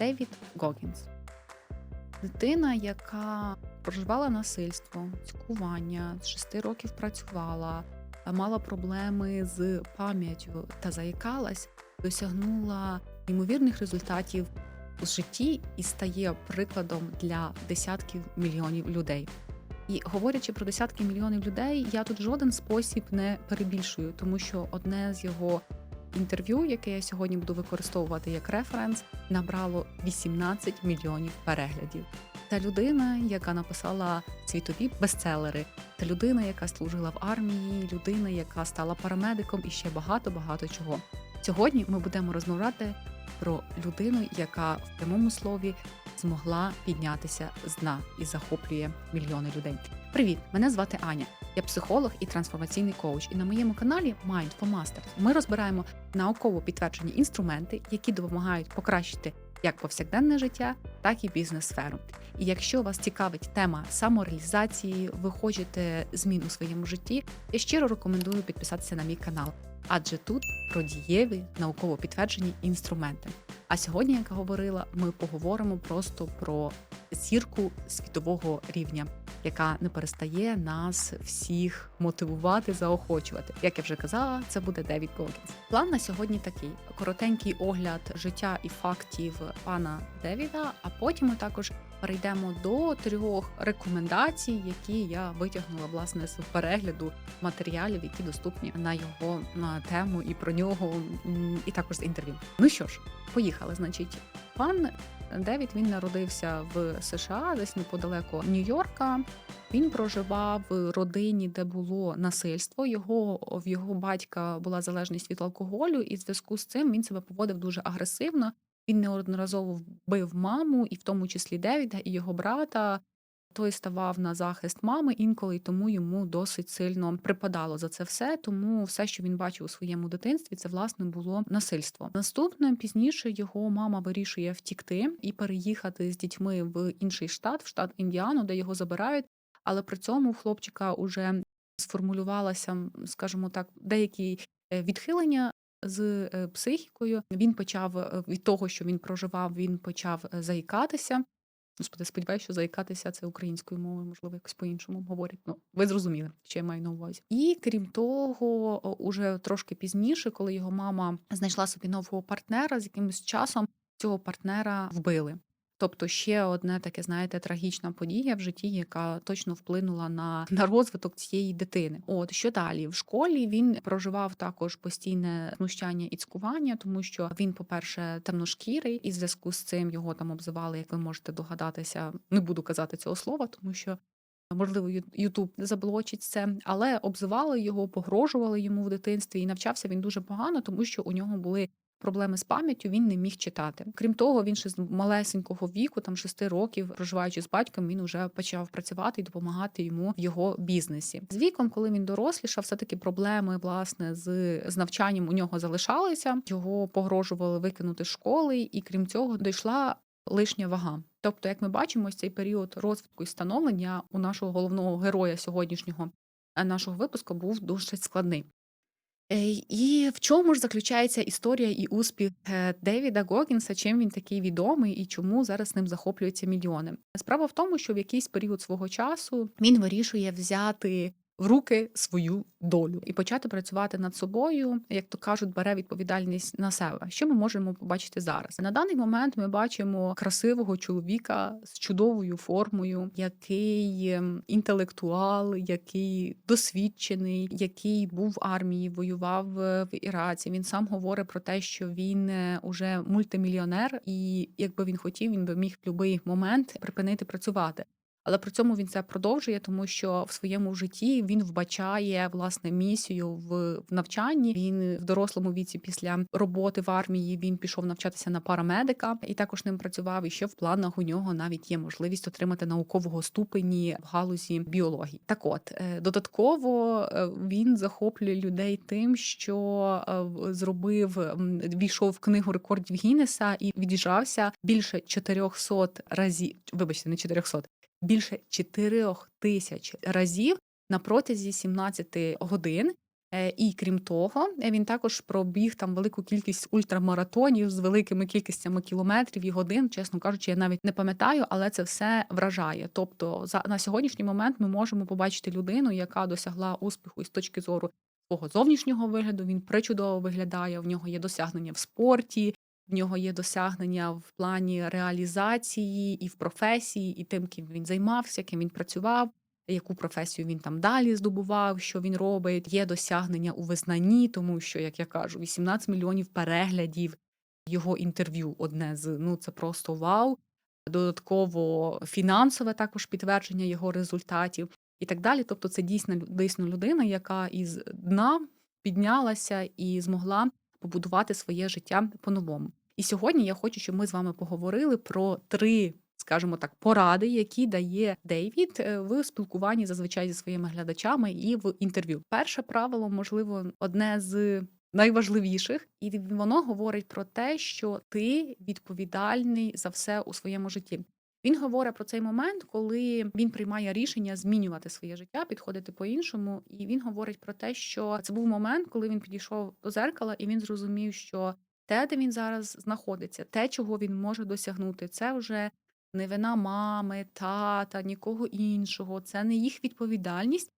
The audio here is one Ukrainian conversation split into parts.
Девід Гогінс. Дитина, яка проживала насильство, цькування, з 6 років працювала, мала проблеми з пам'яттю та заїкалась, досягнула ймовірних результатів у житті і стає прикладом для десятків мільйонів людей. І говорячи про десятки мільйонів людей, я тут жоден спосіб не перебільшую, тому що одне з його інтерв'ю, яке я сьогодні буду використовувати як референс, набрало 18 мільйонів переглядів. Та людина, яка написала світові бестселери, та людина, яка служила в армії, людина, яка стала парамедиком, і ще багато багато чого. Сьогодні ми будемо розмовляти про людину, яка в прямому слові змогла піднятися з дна і захоплює мільйони людей. Привіт! Мене звати Аня. Я психолог і трансформаційний коуч. І на моєму каналі Mind for Masters ми розбираємо науково підтверджені інструменти, які допомагають покращити як повсякденне життя, так і бізнес-сферу. І якщо вас цікавить тема самореалізації, ви хочете змін у своєму житті, я щиро рекомендую підписатися на мій канал, адже тут про дієві науково підтверджені інструменти. А сьогодні, як я говорила, ми поговоримо просто про зірку світового рівня, яка не перестає нас всіх мотивувати, заохочувати. Як я вже казала, це буде Девід Гогінс. План на сьогодні такий: коротенький огляд життя і фактів пана Девіда. А потім ми також перейдемо до трьох рекомендацій, які я витягнула власне з перегляду матеріалів, які доступні на його на тему і про нього, і також з інтерв'ю. Ну що ж, поїхали. Значить, пан Девід він народився в США, десь неподалеку Нью-Йорка. Він проживав в родині, де було насильство. Його в його батька була залежність від алкоголю, і в зв'язку з цим він себе поводив дуже агресивно. Він неодноразово вбив маму, і в тому числі Девіда і його брата. Той ставав на захист мами інколи, тому йому досить сильно припадало за це все. Тому все, що він бачив у своєму дитинстві, це власне було насильство. Наступне пізніше його мама вирішує втікти і переїхати з дітьми в інший штат, в штат Індіану, де його забирають. Але при цьому у хлопчика вже сформулювалося, скажімо так, деякі е, відхилення з е, психікою. Він почав е, від того, що він проживав, він почав е, заїкатися. Господи, сподіваюся, що заїкатися це українською мовою, можливо, якось по-іншому говорять. Ну, ви зрозуміли, що я маю на увазі. І крім того, уже трошки пізніше, коли його мама знайшла собі нового партнера, з якимось часом цього партнера вбили. Тобто ще одне таке, знаєте, трагічна подія в житті, яка точно вплинула на, на розвиток цієї дитини. От що далі в школі він проживав також постійне знущання і цькування, тому що він, по-перше, темношкірий, і в зв'язку з цим його там обзивали, як ви можете догадатися. Не буду казати цього слова, тому що. Можливо, Ютуб заблочить це, але обзивали його, погрожували йому в дитинстві, і навчався він дуже погано, тому що у нього були проблеми з пам'яттю, він не міг читати. Крім того, він ще з малесенького віку, там шести років, проживаючи з батьком, він вже почав працювати і допомагати йому в його бізнесі. З віком, коли він дорослішав, все таки проблеми власне з, з навчанням у нього залишалися. Його погрожували викинути з школи, і крім цього, дійшла лишня вага. Тобто, як ми бачимо, цей період розвитку і становлення у нашого головного героя сьогоднішнього е, нашого випуску був дуже складний. І в чому ж заключається історія і успіх е, Девіда Гогінса, чим він такий відомий і чому зараз ним захоплюються мільйони? Справа в тому, що в якийсь період свого часу він вирішує взяти в руки свою долю і почати працювати над собою, як то кажуть, бере відповідальність на себе. Що ми можемо побачити зараз? На даний момент ми бачимо красивого чоловіка з чудовою формою, який ем, інтелектуал, який досвідчений, який був в армії, воював е, в Іраці. Він сам говорить про те, що він е, уже мультимільйонер, і якби він хотів, він би міг в будь-який момент припинити працювати. Але при цьому він це продовжує, тому що в своєму житті він вбачає власне місію в, в навчанні. Він в дорослому віці після роботи в армії він пішов навчатися на парамедика і також ним працював. І ще в планах у нього навіть є можливість отримати наукового ступені в галузі біології. Так, от е, додатково е, він захоплює людей тим, що е, зробив війшов в книгу рекордів Гіннеса і від'їжджався більше 400 разів. Вибачте, не 400, більше 4 тисяч разів на протязі 17 годин. Е, і крім того, він також пробіг там велику кількість ультрамаратонів з великими кількостями кілометрів і годин. Чесно кажучи, я навіть не пам'ятаю, але це все вражає. Тобто, за на сьогоднішній момент ми можемо побачити людину, яка досягла успіху і з точки зору свого зовнішнього вигляду. Він причудово виглядає. В нього є досягнення в спорті, в нього є досягнення в плані реалізації і в професії, і тим, ким він займався, ким він працював яку професію він там далі здобував, що він робить. Є досягнення у визнанні, тому що, як я кажу, 18 мільйонів переглядів його інтерв'ю. Одне з ну це просто вау. Додатково фінансове також підтвердження його результатів і так далі. Тобто, це дійсно дійсно людина, яка із дна піднялася і змогла побудувати своє життя по-новому. І сьогодні я хочу, щоб ми з вами поговорили про три скажімо так, поради, які дає Дейвід е, в спілкуванні зазвичай зі своїми глядачами і в інтерв'ю. Перше правило, можливо, одне з найважливіших, і воно говорить про те, що ти відповідальний за все у своєму житті. Він говорить про цей момент, коли він приймає рішення змінювати своє життя, підходити по-іншому. І він говорить про те, що це був момент, коли він підійшов до зеркала, і він зрозумів, що те, де він зараз знаходиться, те, чого він може досягнути, це вже не вина мами, тата, нікого іншого. Це не їх відповідальність,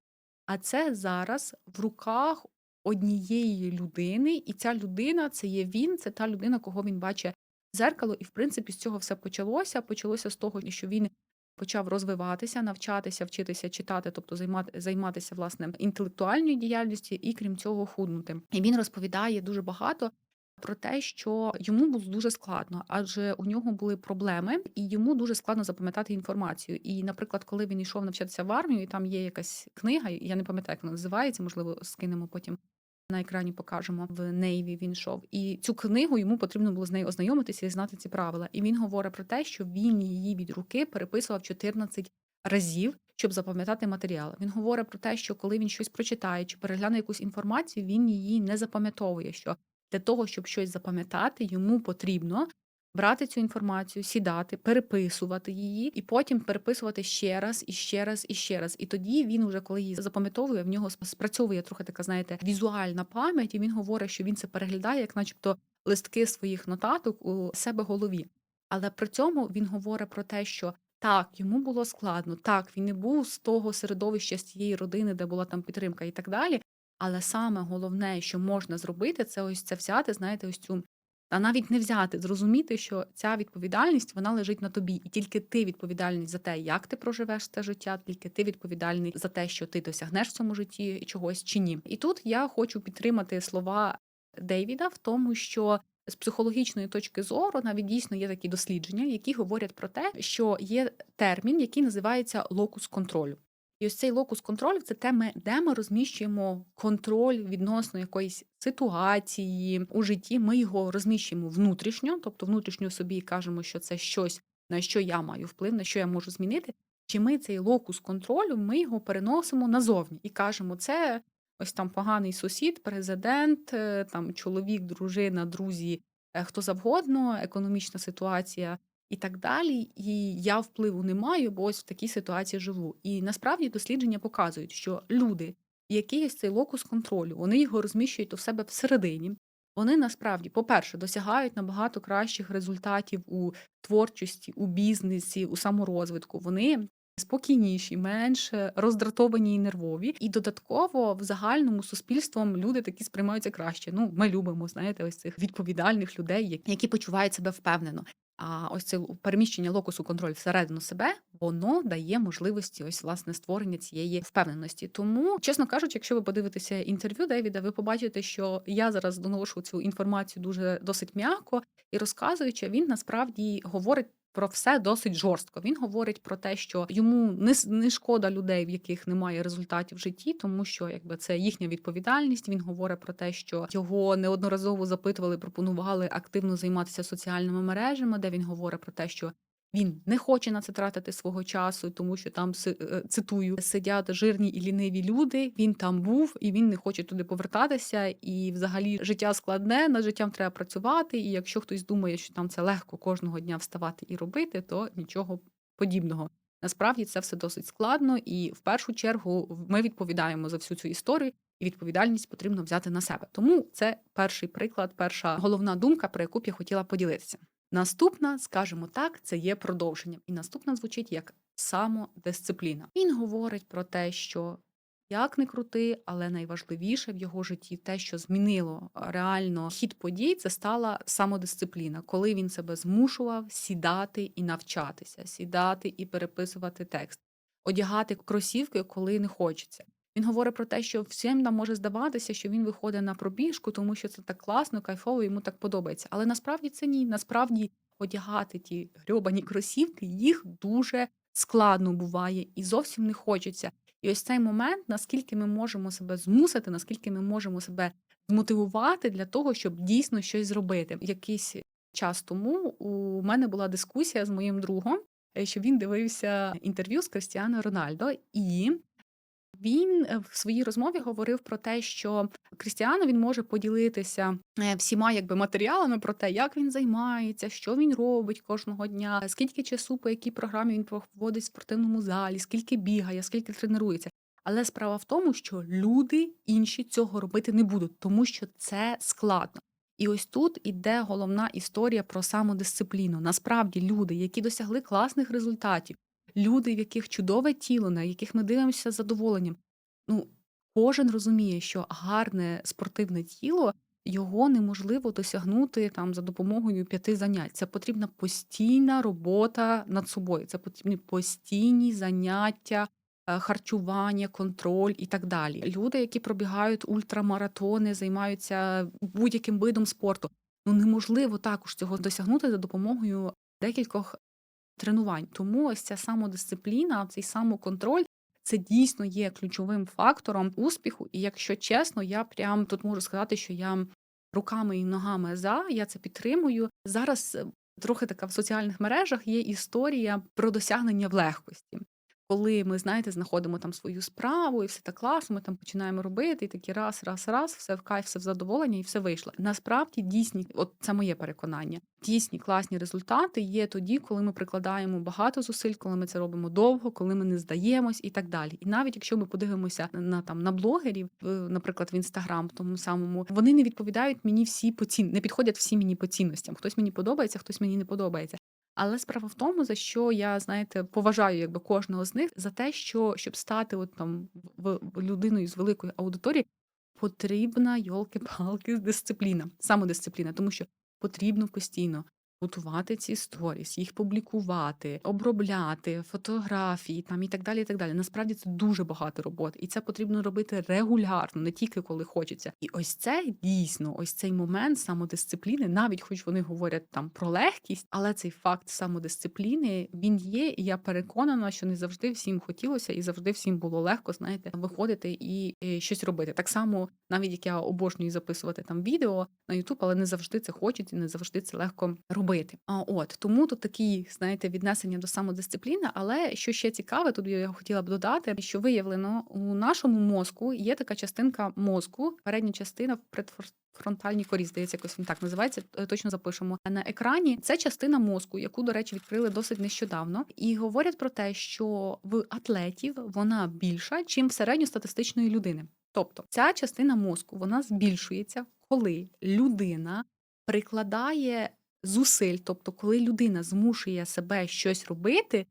а це зараз в руках однієї людини, і ця людина це є він, це та людина, кого він бачить зеркало. І в принципі з цього все почалося. Почалося з того, що він почав розвиватися, навчатися, вчитися читати, тобто займати, займатися власне інтелектуальною діяльністю і крім цього худнути. І він розповідає дуже багато про те, що йому було дуже складно, адже у нього були проблеми, і йому дуже складно запам'ятати інформацію. І, наприклад, коли він йшов навчатися в армію, і там є якась книга, я не пам'ятаю, як вона називається, можливо, скинемо потім. На екрані покажемо в Нейві. Він йшов, і цю книгу йому потрібно було з нею ознайомитися і знати ці правила. І він говорить про те, що він її від руки переписував 14 разів, щоб запам'ятати матеріал. Він говорить про те, що коли він щось прочитає чи перегляне якусь інформацію, він її не запам'ятовує. Що для того, щоб щось запам'ятати, йому потрібно брати цю інформацію, сідати, переписувати її, і потім переписувати ще раз, і ще раз, і ще раз. І тоді він, уже коли її запам'ятовує, в нього спрацьовує трохи така, знаєте, візуальна пам'ять, і він говорить, що він це переглядає, як, начебто, листки своїх нотаток у себе голові. Але при цьому він говорить про те, що так, йому було складно, так, він не був з того середовища, з тієї родини, де була там підтримка і так далі. Але саме головне, що можна зробити, це ось це взяти, знаєте, ось цю, а навіть не взяти, зрозуміти, що ця відповідальність вона лежить на тобі, і тільки ти відповідальний за те, як ти проживеш це життя, тільки ти відповідальний за те, що ти досягнеш в цьому житті чогось чи ні. І тут я хочу підтримати слова Дейвіда в тому, що. З психологічної точки зору навіть дійсно є такі дослідження, які говорять про те, що є термін, який називається локус контролю. І ось цей локус контролю це те, де ми розміщуємо контроль відносно якоїсь ситуації у житті. Ми його розміщуємо внутрішньо, тобто внутрішньо собі кажемо, що це щось, на що я маю вплив, на що я можу змінити. Чи ми цей локус контролю ми його переносимо назовні і кажемо, це ось там поганий сусід, президент, е, там чоловік, дружина, друзі, е, хто завгодно, економічна ситуація і так далі. І я впливу не маю, бо ось в такій ситуації живу. І насправді дослідження показують, що люди, які є цей локус контролю, вони його розміщують у себе всередині. Вони насправді, по-перше, досягають набагато кращих результатів у творчості, у бізнесі, у саморозвитку. Вони спокійніші, менш роздратовані і нервові. І додатково в загальному суспільством люди такі сприймаються краще. Ну, ми любимо, знаєте, ось цих відповідальних людей, які почувають себе впевнено. А ось це переміщення локусу контроль всередину себе, воно дає можливості ось власне створення цієї впевненості. Тому, чесно кажучи, якщо ви подивитеся інтерв'ю Девіда, ви побачите, що я зараз доношу цю інформацію дуже досить м'яко і розказуючи, він насправді говорить про все досить жорстко. Він говорить про те, що йому не не шкода людей, в яких немає результатів в житті, тому що якби це їхня відповідальність. Він говорить про те, що його неодноразово запитували, пропонували активно займатися соціальними мережами, де він говорить про те, що він не хоче на це тратити свого часу, тому що там е, цитую сидять жирні і ліниві люди. Він там був і він не хоче туди повертатися. І, взагалі, життя складне, над життям треба працювати. І якщо хтось думає, що там це легко кожного дня вставати і робити, то нічого подібного. Насправді це все досить складно, і в першу чергу ми відповідаємо за всю цю історію. і відповідальність потрібно взяти на себе. Тому це перший приклад, перша головна думка, про яку б я хотіла поділитися. Наступна, скажімо так, це є продовженням. І наступна звучить як самодисципліна. Він говорить про те, що як не крути, але найважливіше в його житті те, що змінило реально хід подій, це стала самодисципліна, коли він себе змушував сідати і навчатися, сідати і переписувати текст, одягати кросівки, коли не хочеться. Він говорить про те, що всім нам може здаватися, що він виходить на пробіжку, тому що це так класно, кайфово, йому так подобається. Але насправді це ні. Насправді одягати ті грьобані кросівки їх дуже складно буває і зовсім не хочеться. І ось цей момент, наскільки ми можемо себе змусити, наскільки ми можемо себе змотивувати для того, щоб дійсно щось зробити. Якийсь час тому у мене була дискусія з моїм другом, е, що він дивився інтерв'ю з Кристіано Рональдо, і він е, в своїй розмові говорив про те, що Крістіано він може поділитися е, всіма якби матеріалами про те, як він займається, що він робить кожного дня, скільки часу по якій програмі він проводить в спортивному залі, скільки бігає, скільки тренується. Але справа в тому, що люди інші цього робити не будуть, тому що це складно. І ось тут іде головна історія про самодисципліну. Насправді, люди, які досягли класних результатів, люди, в яких чудове тіло, на яких ми дивимося з задоволенням. Ну, кожен розуміє, що гарне спортивне тіло його неможливо досягнути там за допомогою п'яти занять. Це потрібна постійна робота над собою. Це потрібні постійні заняття, е, харчування, контроль і так далі. Люди, які пробігають ультрамаратони, займаються будь-яким видом спорту. Ну неможливо також цього досягнути за допомогою декількох тренувань. Тому ось ця самодисципліна, цей самоконтроль. Це дійсно є ключовим фактором успіху. І якщо чесно, я прям тут можу сказати, що я руками і ногами за, я це підтримую. Зараз е, трохи така в соціальних мережах є історія про досягнення в легкості коли ми, знаєте, знаходимо там свою справу, і все так класно, ми там починаємо робити, і такі раз, раз, раз, все в кайф, все в задоволення, і все вийшло. Насправді дійсні, от це моє переконання. Дійсні класні результати є тоді, коли ми прикладаємо багато зусиль, коли ми це робимо довго, коли ми не здаємось і так далі. І навіть якщо ми подивимося на там на блогерів, наприклад, в інстаграм, тому самому вони не відповідають мені всі по цін, не підходять всі мені по цінностям. Хтось мені подобається, хтось мені не подобається. Але справа в тому, за що я, знаєте, поважаю якби кожного з них за те, що щоб стати от там в, людиною з великої аудиторії, потрібна йолки-палки дисципліна, самодисципліна, тому що потрібно постійно готувати ці сторіс, їх публікувати, обробляти, фотографії там і так далі. і так далі. Насправді це дуже багато роботи, і це потрібно робити регулярно, не тільки коли хочеться. І ось це дійсно, ось цей момент самодисципліни, навіть хоч вони говорять там про легкість, але цей факт самодисципліни він є. І я переконана, що не завжди всім хотілося, і завжди всім було легко, знаєте, виходити і, і щось робити. Так само, навіть як я обожнюю записувати там відео на YouTube, але не завжди це хочеться, не завжди це легко робити робити. От тому тут такі, знаєте, віднесення до самодисципліни. Але що ще цікаве, тут я хотіла б додати, що виявлено у нашому мозку є така частинка мозку, передня частина в предфронтальній корі, здається, якось він так називається. Е, точно запишемо на екрані. Це частина мозку, яку, до речі, відкрили досить нещодавно, і говорять про те, що в атлетів вона більша, чим в середньостатистичної людини. Тобто ця частина мозку вона збільшується, коли людина прикладає зусиль. Тобто, коли людина змушує себе щось робити,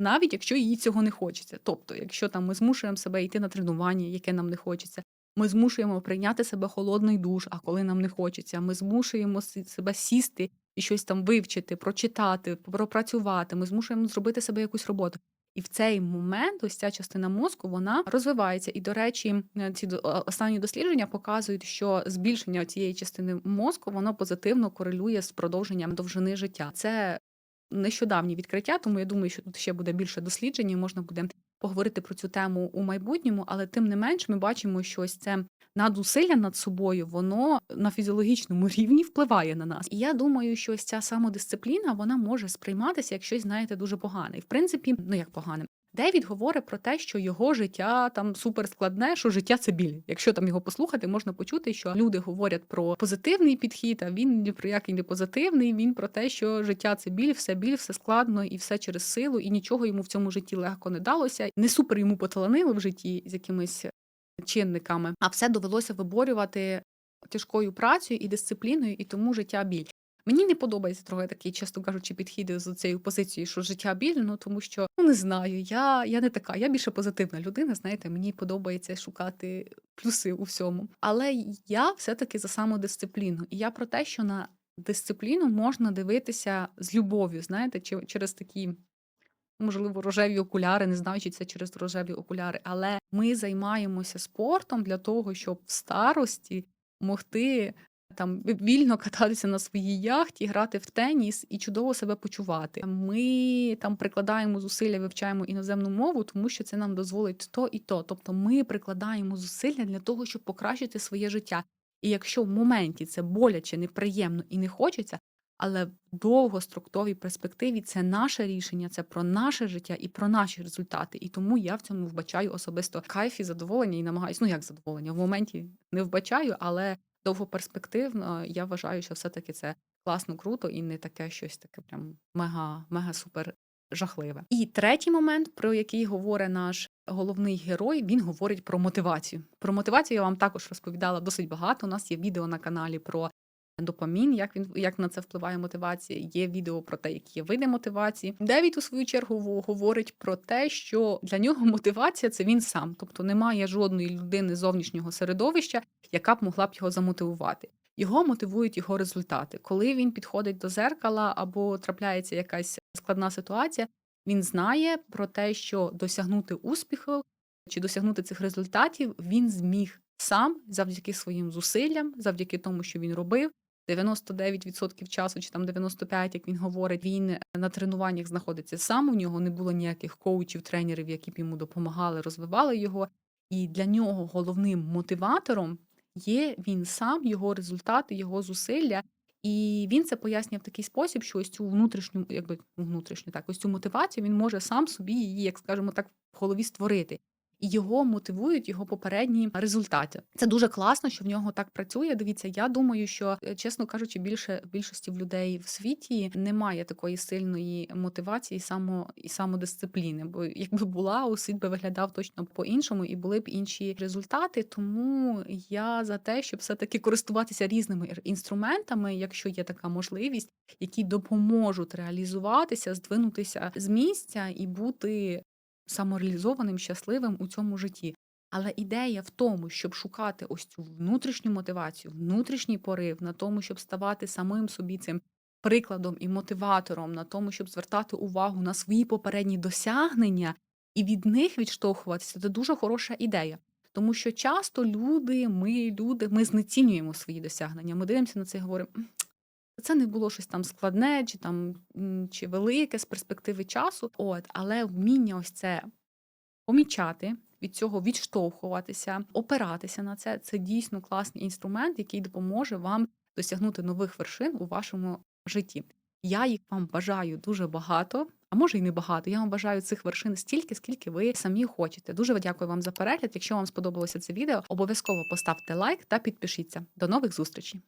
навіть якщо їй цього не хочеться. Тобто, якщо там ми змушуємо себе йти на тренування, яке нам не хочеться, ми змушуємо прийняти себе холодний душ, а коли нам не хочеться, ми змушуємо себе сісти і щось там вивчити, прочитати, пропрацювати, ми змушуємо зробити себе якусь роботу. І в цей момент ось ця частина мозку вона розвивається. І, до речі, е, ці останні дослідження показують, що збільшення цієї частини мозку воно позитивно корелює з продовженням довжини життя. Це нещодавні відкриття, тому я думаю, що тут ще буде більше досліджень, і можна буде поговорити про цю тему у майбутньому, але тим не менш ми бачимо, що ось це надусилля над собою, воно на фізіологічному рівні впливає на нас. І я думаю, що ось ця самодисципліна вона може сприйматися як щось, знаєте, дуже погане. І в принципі, ну як погане. Девід говорить про те, що його життя там супер складне, що життя це біль. Якщо там його послухати, можна почути, що люди говорять про позитивний підхід, а він ні про який не позитивний. Він про те, що життя це біль, все біль, все складно і все через силу, і нічого йому в цьому житті легко не далося. Не супер йому поталанило в житті з якимись чинниками, а все довелося виборювати тяжкою працею і дисципліною, і тому життя біль. Мені не подобається трохи такий, чесно кажучи, підхід з цією позицією, що життя біль, ну тому що ну не знаю, я, я не така, я більше позитивна людина. Знаєте, мені подобається шукати плюси у всьому. Але я все-таки за самодисципліну. І я про те, що на дисципліну можна дивитися з любов'ю, знаєте, чи через такі. Можливо, рожеві окуляри, не знаю, чи це через рожеві окуляри, але ми займаємося спортом для того, щоб в старості могти там вільно кататися на своїй яхті, грати в теніс і чудово себе почувати. Ми там прикладаємо зусилля, вивчаємо іноземну мову, тому що це нам дозволить то і то. Тобто ми прикладаємо зусилля для того, щоб покращити своє життя. І якщо в моменті це боляче, неприємно і не хочеться, але в довгостроковій перспективі це наше рішення, це про наше життя і про наші результати. І тому я в цьому вбачаю особисто кайф і задоволення і намагаюся, ну як задоволення, в моменті не вбачаю, але довгоперспективно я вважаю, що все-таки це класно, круто і не таке щось таке прям мега, мега супер жахливе. І третій момент, про який говорить наш головний герой, він говорить про мотивацію. Про мотивацію я вам також розповідала досить багато. У нас є відео на каналі про допамін, як він як на це впливає мотивація. Є відео про те, які є види мотивації. Девід у свою чергу говорить про те, що для нього мотивація це він сам, тобто немає жодної людини зовнішнього середовища, яка б могла б його замотивувати. Його мотивують його результати. Коли він підходить до зеркала або трапляється якась складна ситуація, він знає про те, що досягнути успіху чи досягнути цих результатів він зміг сам завдяки своїм зусиллям, завдяки тому, що він робив. 99% часу, чи там 95%, як він говорить, він на тренуваннях знаходиться сам. У нього не було ніяких коучів, тренерів, які б йому допомагали, розвивали його. І для нього головним мотиватором є він сам, його результати, його зусилля. І він це пояснює в такий спосіб, що ось цю внутрішню, якби внутрішню, так ось цю мотивацію він може сам собі її, як скажемо так, в голові створити і його мотивують його попередні результати. Це дуже класно, що в нього так працює. Дивіться, я думаю, що е, чесно кажучи, більше більшості в людей в світі немає такої сильної мотивації, само і самодисципліни. Бо якби була, у світ би виглядав точно по-іншому, і були б інші результати. Тому я за те, щоб все таки користуватися різними інструментами, якщо є така можливість, які допоможуть реалізуватися, здвинутися з місця і бути самореалізованим, щасливим у цьому житті. Але ідея в тому, щоб шукати ось цю внутрішню мотивацію, внутрішній порив на тому, щоб ставати самим собі цим прикладом і мотиватором, на тому, щоб звертати увагу на свої попередні досягнення і від них відштовхуватися, це дуже хороша ідея. Тому що часто люди, ми люди, ми знецінюємо свої досягнення. Ми дивимося на це і говоримо. Це не було щось там складне, чи там чи велике з перспективи часу. От, але вміння ось це помічати, від цього відштовхуватися, опиратися на це це дійсно класний інструмент, який допоможе вам досягнути нових вершин у вашому житті. Я їх вам бажаю дуже багато, а може й не багато. Я вам бажаю цих вершин стільки, скільки ви самі хочете. Дуже дякую вам за перегляд. Якщо вам сподобалося це відео, обов'язково поставте лайк та підпишіться. До нових зустрічей!